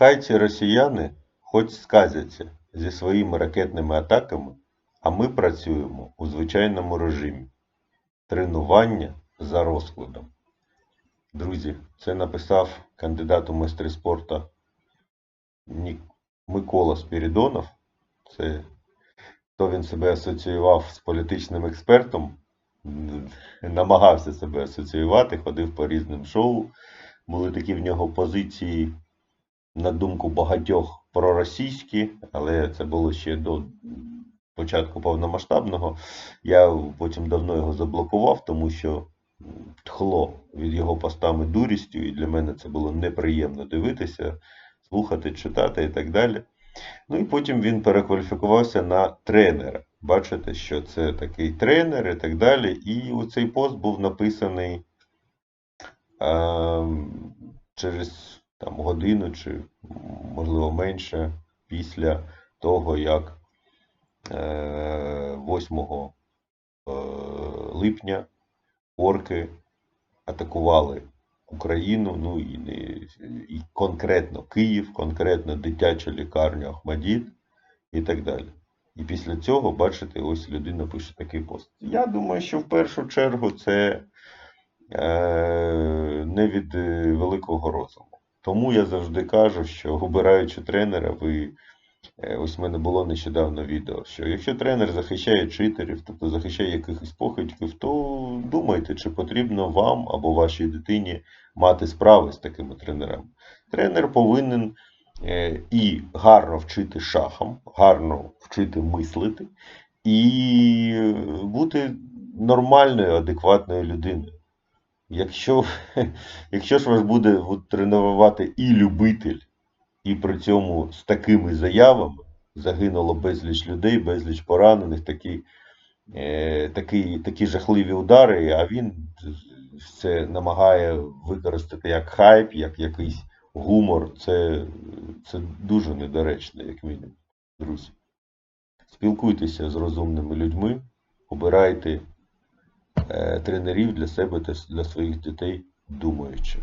Хай ці росіяни хоч сказяться зі своїми ракетними атаками, а ми працюємо у звичайному режимі. Тренування за розкладом. Друзі, це написав кандидат у майстри спорту Микола Спірідонов. Це хто він себе асоціював з політичним експертом, намагався себе асоціювати, ходив по різним шоу. Були такі в нього позиції, на думку багатьох, проросійські, але це було ще до початку повномасштабного. Я потім давно його заблокував, тому що тхло від його постами дурістю, і для мене це було неприємно дивитися, слухати, читати і так далі. Ну і потім він перекваліфікувався на тренера. Бачите, що це такий тренер і так далі. І цей пост був написаний ем, через там, годину чи, можливо, менше після того, як е, 8 е, липня орки атакували Україну, ну і, і конкретно Київ, конкретно дитячу лікарню Ахмадіт і так далі. І після цього, бачите, ось людина пише такий пост. Я думаю, що в першу чергу це е, не від е, великого розуму. Тому я завжди кажу, що обираючи тренера, ви Е, Ось в мене було нещодавно відео, що якщо тренер захищає читерів, тобто захищає якихось похитьків, то думайте, чи потрібно вам або вашій дитині мати справи з такими тренерами. Тренер повинен е, і гарно вчити шахам, гарно вчити мислити, і бути нормальною, адекватною людиною. Якщо, якщо ж вас буде тренувати і любитель, і при цьому з такими заявами загинуло безліч людей, безліч поранених, такі, е, такі, такі жахливі удари, а він це намагає використати як хайп, як якийсь гумор. Це, це дуже недоречно, як мінімум, друзі. Спілкуйтеся з розумними людьми, обирайте тренерів для себе та для своїх дітей думаючи.